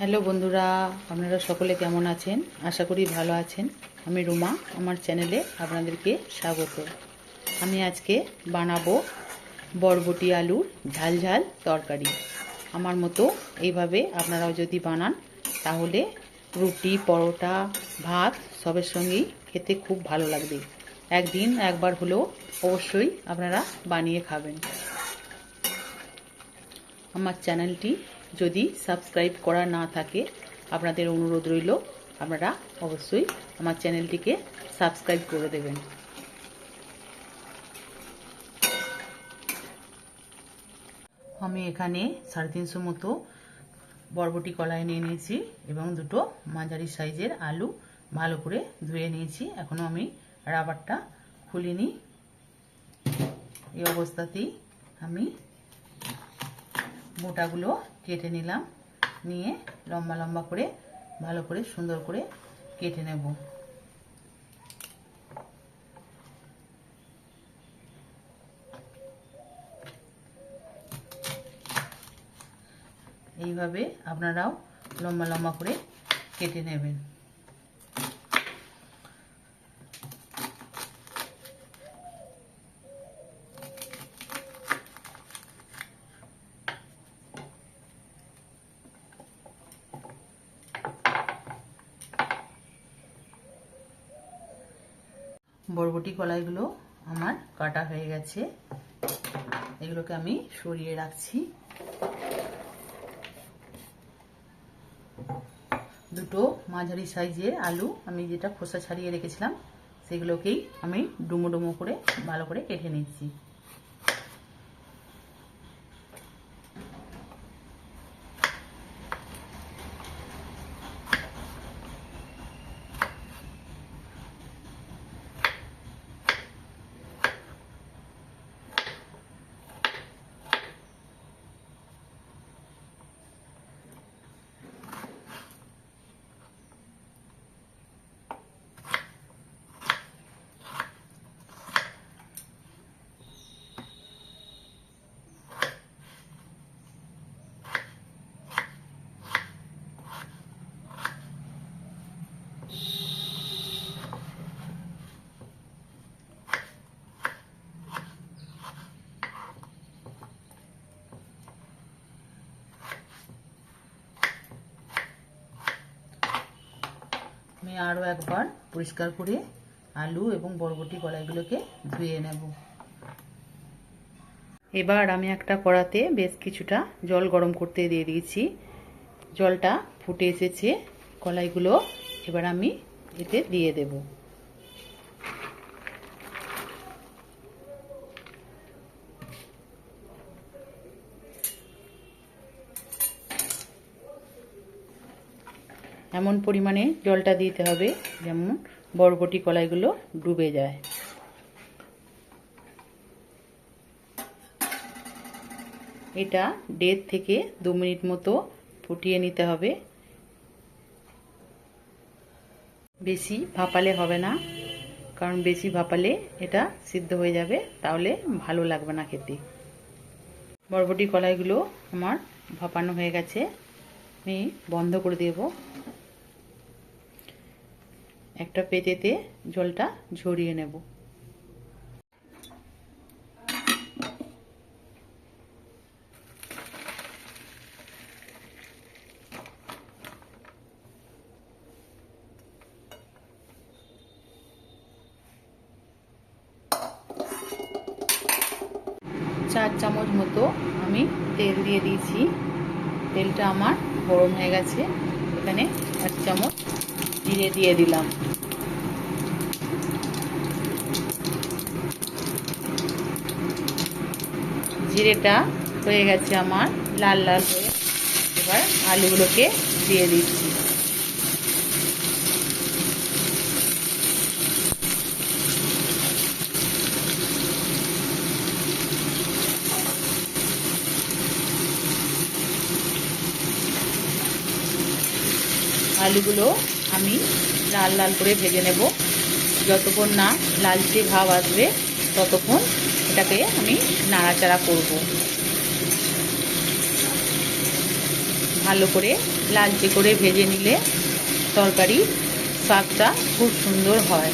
Hello বন্ধুরা, আপনারা সকলে কেমন আছেন? আশা করি ভালো আছেন। আমি রুমা, আমার চ্যানেলে আপনাদেরকে স্বাগত। আমি আজকে বানাবো বরবটি আলুর ঝাল ঝাল তরকারি। আমার মতো এইভাবে আপনারাও যদি বানান, তাহলে রুটি, পরোটা, ভাত, সবের সঙ্গেই খেতে খুব ভালো লাগবে। একদিন, একবার হলেও অবশ্যই আপনারা বানিয়ে খাবেন। আমার চ্যানেলটি যদি সাবস্ক্রাইব করা না থাকে, আপনাদের অনুরোধ রইল, আপনারা অবশ্যই আমার চ্যানেলটিকে সাবস্ক্রাইব করে দেবেন। আমি এখানে সাড়ে তিনশো মতো বরবটি কলাই নিয়ে নিয়েছি এবং দুটো মাঝারি সাইজের আলু ভালো করে ধুয়ে নিয়েছি। এখনও আমি রাবারটা খুলিনি। এই অবস্থাতেই আমি মোটাগুলো কেটে নিলাম। নিয়ে লম্বা লম্বা করে, ভালো করে সুন্দর করে কেটে নেব। এইভাবে আপনারাও লম্বা লম্বা করে কেটে নেবেন। বরবটি কলাইগুলো আমার কাটা হয়ে গেছে। এগুলোকে আমি সরিয়ে রাখছি। দুটো মাঝারি সাইজের আলু আমি যেটা খোসা ছাড়িয়ে রেখেছিলাম, সেগুলোকেই আমি ডুমো ডুমো করে ভালো করে কেটে নিচ্ছি। আরও একবার পরিষ্কার করে আলু এবং বরবটি কলাইগুলোকে ধুয়ে নেব। এবার আমি একটা কড়াতে বেশ কিছুটা জল গরম করতে দিয়ে দিয়েছি। জলটা ফুটে এসেছে কলাইগুলো এবার আমি এতে দিয়ে দেব। এমন পরিমাণে জলটা দিতে হবে যেমন বরবটি কলাইগুলো ডুবে যায়। এটা দেড় থেকে দু মিনিট মতো ফুটিয়ে নিতে হবে। বেশি ভাপালে হবে না, কারণ বেশি ভাপালে এটা সিদ্ধ হয়ে যাবে, তাহলে ভালো লাগবে না খেতে। বরবটি কলাইগুলো আমার ভাপানো হয়ে গেছে, আমি বন্ধ করে দেব। একটা পেটেতে জলটা ঝরিয়ে নেব। চার চামচ মতো আমি তেল দিয়ে দিয়েছি। তেলটা আমার গরম হয়ে গেছে। এখানে এক চামচ জিরে দিয়ে দিলাম। জিরেটা হয়ে গেছে আমার, লাল লাল হয়ে এবার আলুগুলোকে দিয়ে দিচ্ছি। আলুগুলো আমি লাল লাল করে ভেজে নেব। যতক্ষণ না লালচে ভাব আসবে, ততক্ষণ এটাকে আমি নাড়াচাড়া করব। ভালো করে লালচে করে ভেজে নিলে তরকারি স্বাদটা খুব সুন্দর হয়।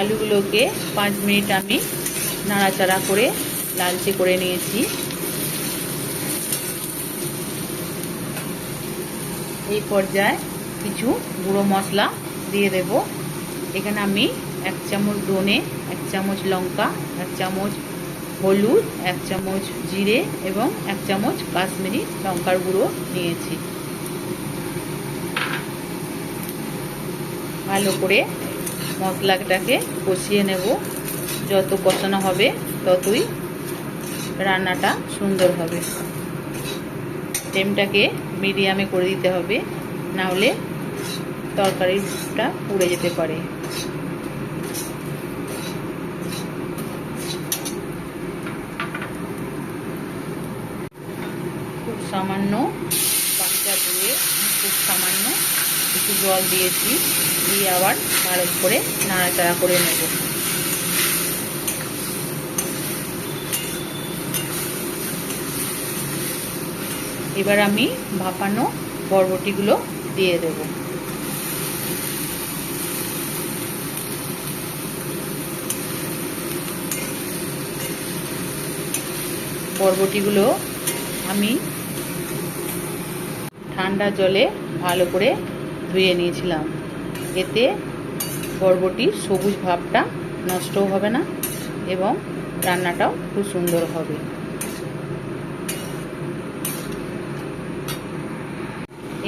আলুগুলোকে পাঁচ মিনিট আমি নাড়াচাড়া করে লালচে করে নিয়েছি। এই পর্যায়ে কিছু গুঁড়ো মশলা দিয়ে দেব। এখানে আমি এক চামচ ধনে, এক চামচ লঙ্কা, এক চামচ হলুদ, এক চামচ জিরে এবং এক চামচ কাশ্মীরি লঙ্কার গুঁড়ো নিয়েছি। ভালো করে মশলাটাকে কষিয়ে নেব। যত কষানো হবে ততই রান্নাটা সুন্দর হবে। ফ্লেমটাকে মিডিয়ামে করে দিতে হবে। না হলে তরকারিটা পুড়ে যেতে পারে। খুব সামান্য পানিটা ধুয়ে খুব সামান্য একটু জল দিয়েছি, দিয়ে আবার ভালো করে নাড়াচাড়া করে নেব। এবার আমি ভাপানো বরবটিগুলো দিয়ে দেব। বরবটিগুলো আমি ঠান্ডা জলে ভালো করে ধুয়ে নিয়েছিলাম। এতে বরবটির সবুজ ভাবটা নষ্টও হবে না এবং রান্নাটাও খুব সুন্দর হবে।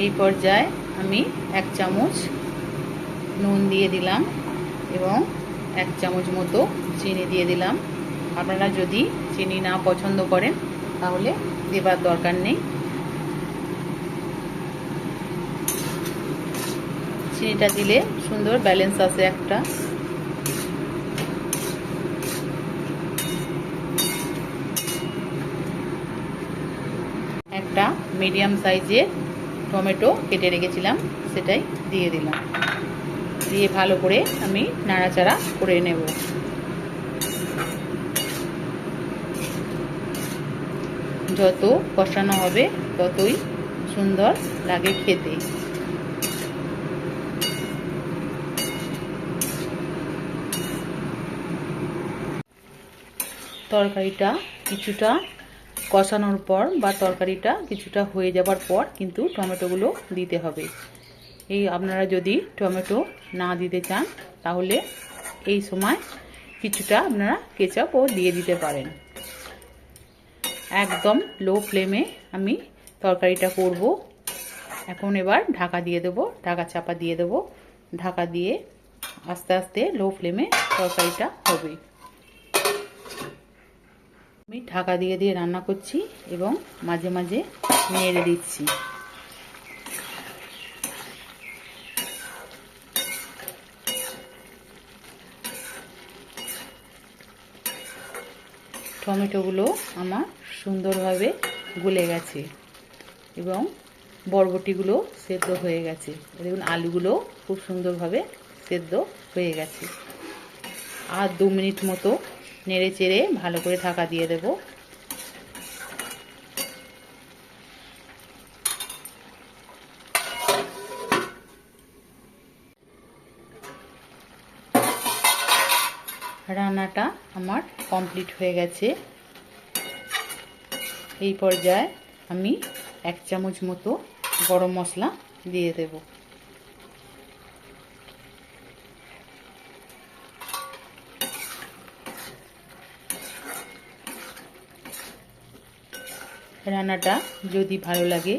এই পর্যায়ে আমি এক চামচ নুন দিয়ে দিলাম এবং এক চামচ মতো চিনি দিয়ে দিলাম। আপনারা যদি চিনি না পছন্দ করেন, তাহলে দেবার দরকার নেই। চিনিটা দিলে সুন্দর ব্যালেন্স আসে একটা। একটা মিডিয়াম সাইজের টমেটো কেটে রেখেছিলাম, সেটাই দিয়ে দিলাম। দিয়ে ভালো করে আমি নাড়াচাড়া করে নেব। যত কষানো হবে, ততই সুন্দর লাগে খেতে। তরকারিটা কিছুটা কষানোর পর বা তরকারিটা কিছুটা হয়ে যাবার পর কিন্তু টমেটোগুলো দিতে হবে। এই আপনারা যদি টমেটো না দিতে চান, তাহলে এই সময় কিছুটা আপনারা কেচাপও দিয়ে দিতে পারেন। একদম লো ফ্লেমে আমি তরকারিটা করব। এখন এবার ঢাকা দিয়ে দেবো, ঢাকা চাপা দিয়ে দেবো। ঢাকা দিয়ে আস্তে আস্তে লো ফ্লেমে তরকারিটা হবে। আমি ঢাকা দিয়ে দিয়ে রান্না করছি এবং মাঝে মাঝে নেড়ে দিচ্ছি। টমেটোগুলো আমার সুন্দরভাবে গলে গেছে এবং বরবটিগুলো সেদ্ধ হয়ে গেছে। দেখুন, আলুগুলো খুব সুন্দরভাবে সেদ্ধ হয়ে গেছে। আর দু মিনিট মতো নেড়ে চেড়ে ভালো করে ঢাকা দিয়ে দেব। রান্নাটা আমার কমপ্লিট হয়ে গেছে। এই পর্যায়ে আমি এক চামচ মতো গরম মশলা দিয়ে দেব। রান্নাটা যদি ভালো লাগে,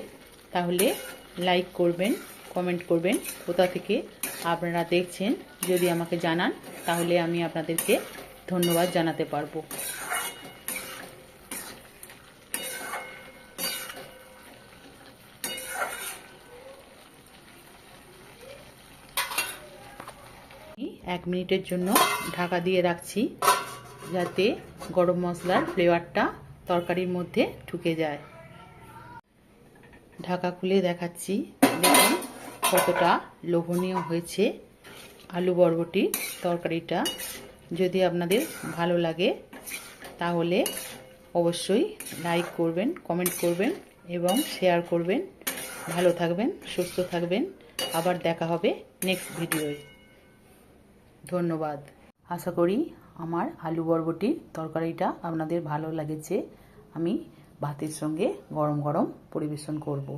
তাহলে লাইক করবেন কমেন্ট করবেন, কোথা থেকে আপনারা দেখছেন যদি আমাকে জানান, তাহলে আমি আপনাদেরকে ধন্যবাদ জানাতে পারব। এক মিনিটের জন্য ঢাকা দিয়ে রাখছি, যাতে গরম মশলার ফ্লেভারটা তরকারির মধ্যে ঢুকে যায়। ঢাকা খুলে দেখাচ্ছি। দেখুন কতটা লোভনীয় হয়েছে আলু বরবটি তরকারিটা। যদি আপনাদের ভালো লাগে, তাহলে অবশ্যই লাইক করবেন, কমেন্ট করবেন এবং শেয়ার করবেন। ভালো থাকবেন, সুস্থ থাকবেন। আবার দেখা হবে নেক্সট ভিডিওয়। ধন্যবাদ। আশা করি আমার আলু বরবটির তরকারিটা আপনাদের ভালো লেগেছে। আমি ভাতের সঙ্গে গরম গরম পরিবেশন করব।